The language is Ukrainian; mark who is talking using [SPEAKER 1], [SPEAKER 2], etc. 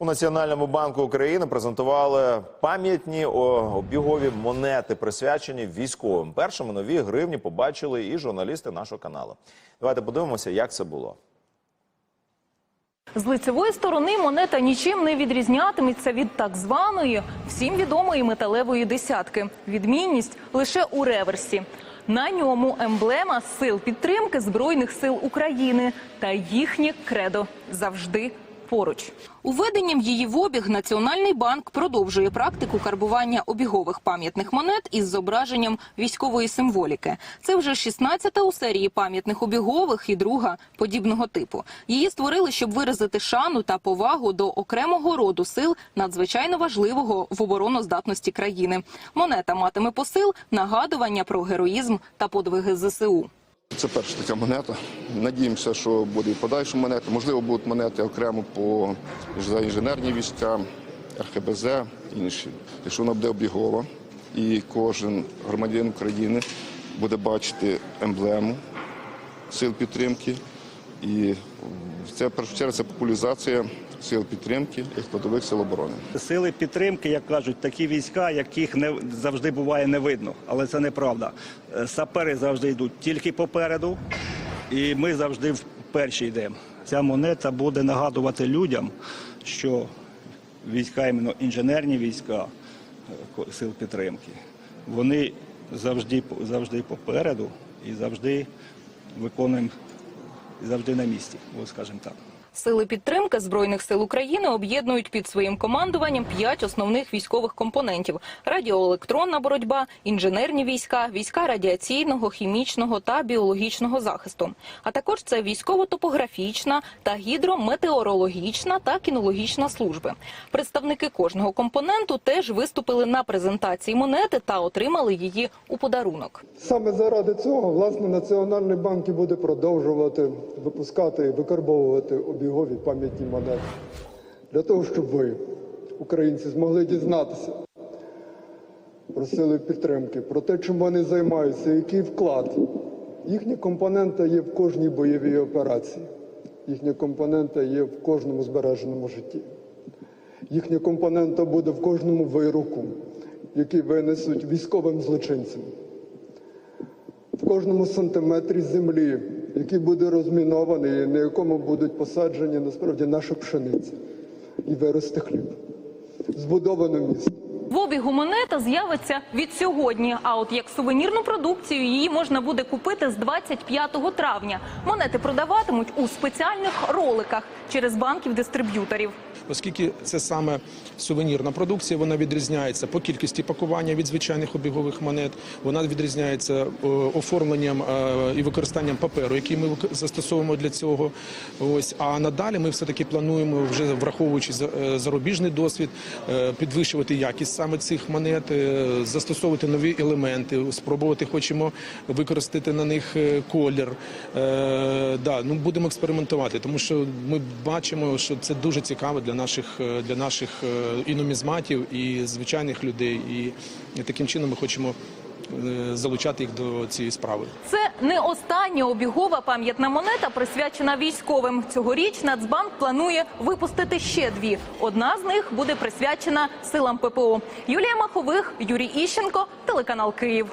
[SPEAKER 1] У Національному банку України презентували пам'ятні обігові монети, присвячені військовим. Першими нові гривні побачили і журналісти нашого каналу. Давайте подивимося, як це було.
[SPEAKER 2] З лицевої сторони монета нічим не відрізнятиметься від так званої всім відомої металевої десятки. Відмінність лише у реверсі. На ньому емблема сил підтримки збройних сил України та їхнє кредо завжди поруч. Уведенням її в обіг Національний банк продовжує практику карбування обігових пам'ятних монет із зображенням військової символіки. Це вже 16-та у серії пам'ятних обігових і друга подібного типу. Її створили, щоб виразити шану та повагу до окремого роду сил надзвичайно важливого в обороноздатності країни. Монета матиме посил нагадування про героїзм та подвиги ЗСУ.
[SPEAKER 3] Це перша така монета. Надіємося, що буде і подальші монети. Можливо, будуть монети окремо по за інженерні війська, РХБЗ, інші. Якщо вона буде обігова, і кожен громадянин України буде бачити емблему сил підтримки. І це першу чергу це популяризація сил підтримки і складових сил оборони.
[SPEAKER 4] Сили підтримки, як кажуть, такі війська, яких не завжди буває не видно, але це неправда. Е, Сапери завжди йдуть тільки попереду, і ми завжди вперші йдемо. Ця монета буде нагадувати людям, що війська, іменно інженерні війська е, сил підтримки, вони завжди завжди попереду і завжди виконуємо завжди на місці, скажімо так.
[SPEAKER 2] Сили підтримки збройних сил України об'єднують під своїм командуванням п'ять основних військових компонентів: радіоелектронна боротьба, інженерні війська, війська радіаційного, хімічного та біологічного захисту. А також це військово-топографічна та гідрометеорологічна та кінологічна служби. Представники кожного компоненту теж виступили на презентації монети та отримали її у подарунок.
[SPEAKER 5] Саме заради цього власне Національний банк буде продовжувати випускати і викарбовувати обігові пам'ятні монети для того, щоб ви, українці, змогли дізнатися про сили підтримки, про те, чим вони займаються, який вклад. Їхня компонента є в кожній бойовій операції, їхня компонента є в кожному збереженому житті. Їхня компонента буде в кожному вироку, який винесуть військовим злочинцям в кожному сантиметрі землі, який буде розмінований, на якому будуть посаджені насправді наша пшениця і виросте хліб. Збудовано місто.
[SPEAKER 2] В обігу монета з'явиться від сьогодні. А от як сувенірну продукцію її можна буде купити з 25 травня. Монети продаватимуть у спеціальних роликах через банків дистриб'юторів.
[SPEAKER 6] Оскільки це саме сувенірна продукція, вона відрізняється по кількості пакування від звичайних обігових монет. Вона відрізняється оформленням е, і використанням паперу, який ми застосовуємо для цього. Ось а надалі ми все таки плануємо, вже враховуючи е, зарубіжний досвід, е, підвищувати якість саме цих монет, е, застосовувати нові елементи. Спробувати хочемо використати на них е, колір. Е, да, ну будемо експериментувати, тому що ми бачимо, що це дуже цікаво для наших е, для наших е, і нумізматів, і звичайних людей. І, таким чином ми хочемо е, залучати їх до цієї справи.
[SPEAKER 2] Це не остання обігова пам'ятна монета, присвячена військовим. Цьогоріч Нацбанк планує випустити ще дві. Одна з них буде присвячена силам ППО. Юлія Махових, Юрій Іщенко, телеканал Київ.